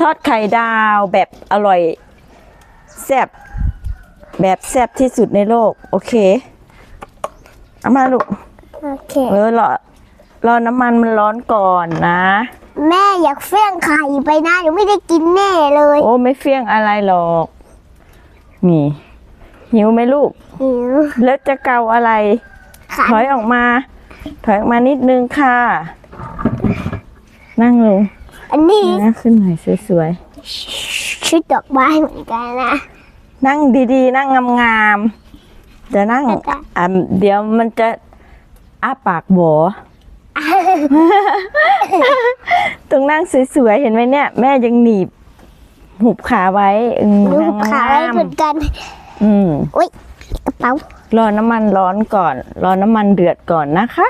ทอดไข่ดาวแบบอร่อยแซ่บแบบแซ่บที่สุดในโลก โอเค เอามาลูก โอเค เออรอรอน้ำมันมันร้อนก่อนนะ แม่อยากเฟี้ยงไข่ไปนะเดี๋ยวไม่ได้กินแน่เลย โอ้ไม่เฟี้ยงอะไรหรอก นี่ หิวไหมลูก หิว แล้วจะเกาอะไรค่ะถอยออกมา ถอยออกมานิดนึงค่ะ นั่งลง อันนี้นะขึ้นหน่อยสวยชุดดอกไม้เหมือนกันนะ ๆ นั่งดีๆ นั่งงามๆจะนั่งได้จ้ะอะเดี๋ยวมันจะอ้าปากโบต้องนั่งสวยๆ เห็นไหมเนี่ย แม่ยังหนีบหุบขาไว้อืมรูนั่ปงขาไว้งามเหมือนกันอืม อุ้ยกระเป๋ารอน้ำมันร้อนก่อน รอน้ำมันเดือดก่อนนะคะ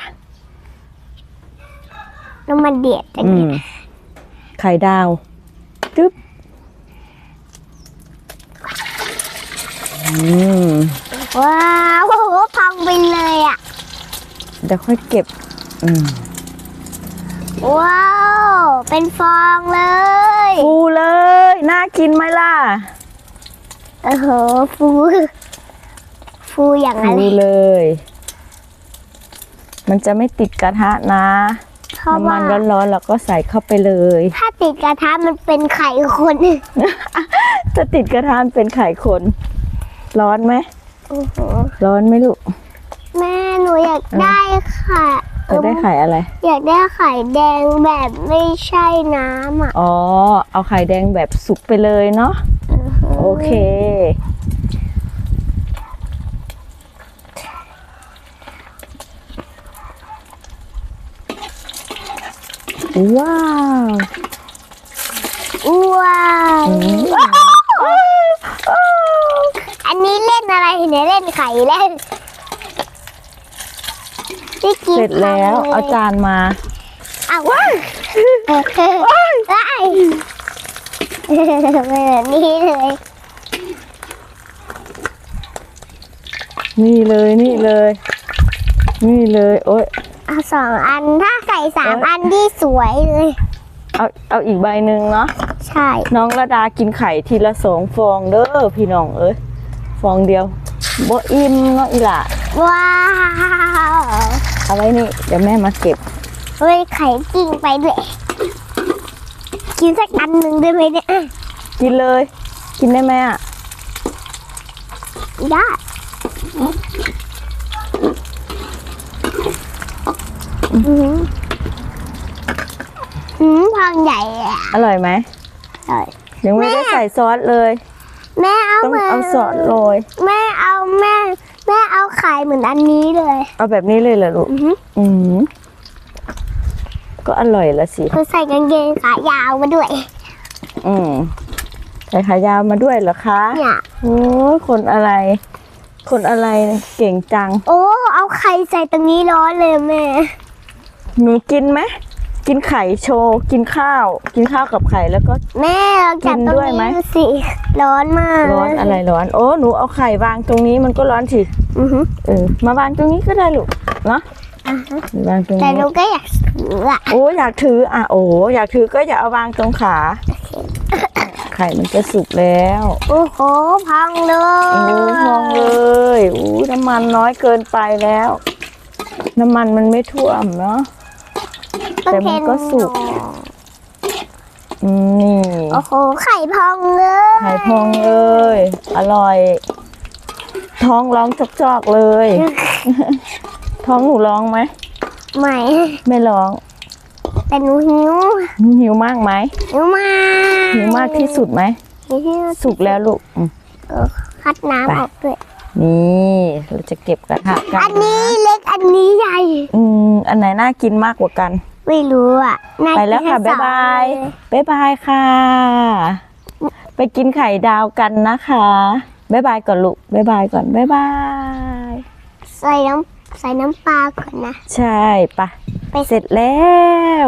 น้ำมันเดือดจังอืมไข่ดาวจึ๊บอืมว้าวโอ้โหพังไปเลยอะ เดี๋ยวค่อยเก็บ อืม ว้าว เป็นฟองเลยฟูเลย น่ากินไหมล่ะ โอ้โหฟู ฟูอย่างไรฟูเลย มันจะไม่ติดกระทะนะเพ ราะน้ำมัว่านร้อนๆเราก็ใส่เข้าไปเลย ถ้าติดกระทะมันเป็นไข่คนจะติดกระทะเป็นไข่คน ร้อนไหม โอ้โหร้อนไหมลูกแม่หนูอยากได้ไข่จะได้ไข่อะไร อยากได้ไข่แดงแบบไม่ใช่น้ำอะอ๋อ เอาไข่แดงแบบสุกไปเลยเนาะ โอเค ว้าวว้าวอันนี้เล่นอะไรเนี่ยเล่นไข่เล่นได้กินเสร็จแล้วเอาจานมาอ้าวว้าวว้าวว้าวแบบนี้เลยนี่เลยนี่เลย นี่เลย โอ๊ย เอาสองอันถ้าใส่สามเอ้ยอันที่สวยเลย เอาเอาอีกใบหนึ่งเนาะใช่น้องระดากินไข่ทีละสองฟองเด้อพี่น้องเอ้ยฟองเดียวบ่อิ่มเนาะอีหล่ะว้าวเอาไว้นี่เดี๋ยวแม่มาเก็บเฮ้ยไข่กิ้งไปด้วยกินสักอันหนึ่งได้ไหมเนี่ยกินเลย กินได้ไหมอะได้ อืมอืมพองใหญ่อะอร่อยไหมอร่อย ยังไม่ได้ใส่ซอสเลย แม่เอาต้องมาเอาซอสโรยแม่เอาแม่ แม่เอาไข่เหมือนอันนี้เลย เอาแบบนี้เลยเหรอลูก อือหืออืมก็อร่อยละสิคือใส่กางเกงขายาวมาด้วย อืมใส่ขายาวมาด้วยเหรอคะเนี่ย โอ้ยคนอะไร คนอะไรเนี่ยเก่งจัง โอ้ เอาไข่ใส่ตรงนี้ร้อนเลยแม่ หนูกินไหมกินไข่โชว์ กินข้าว กินข้าวกับไข่แล้วก็ แม่ลองจับกินตรด้งวยไหม นี้ดูสิ ร้อนมากร้อนอะไรร้อน โอ้หนูเอาไข่วางตรงนี้มันก็ร้อนสิอือหือเออมาวางตรงนี้ก็ได้ลูกเนาะอ่าฮะวางตรงแต่นี้หนูก็อยากถืออะโอ้อยากถืออะโอ้อยากถือก็อย่าเอาวางตรงขา ไข่มันจะสุกแล้วโอ้โหพังเลโอ้ยพองเลยอู้น้ำมันน้อยเกินไปแล้ว น้ำมันมันไม่ท่วมเนาะ แต่มันก็สุกอืมนี่โอ้โหไข่พองเลยไข่พองเลย อร่อย ท้องร้องจอกๆเลย ท้องหนูร้องไหมไม่ ไม่ร้อง แต่หนูหิวหิวมากไหมหิวมากหิวมากที่สุดไหมหิวที่สุดสุกแล้วลูกอืมเออคัดน้ำออกด้วยนี่เราจะเก็บกระทะกัอันนนี้เล็กอันนี้ใหญ่ อืมอันไหนน่ากินมากกว่ากัน ไม่รู้อะน่าไปแล้วค่ะกินบ๊ายบายแค่สองบ๊ายบายค่ะ ไปกินไข่ดาวกันนะคะบ๊ายบายก่อนลูกบ๊ายบายก่อนบ๊ายบาย ใส่น้ำใส่น้ำปลาก่อนนะ ใช่ปะไป เสร็จแล้ว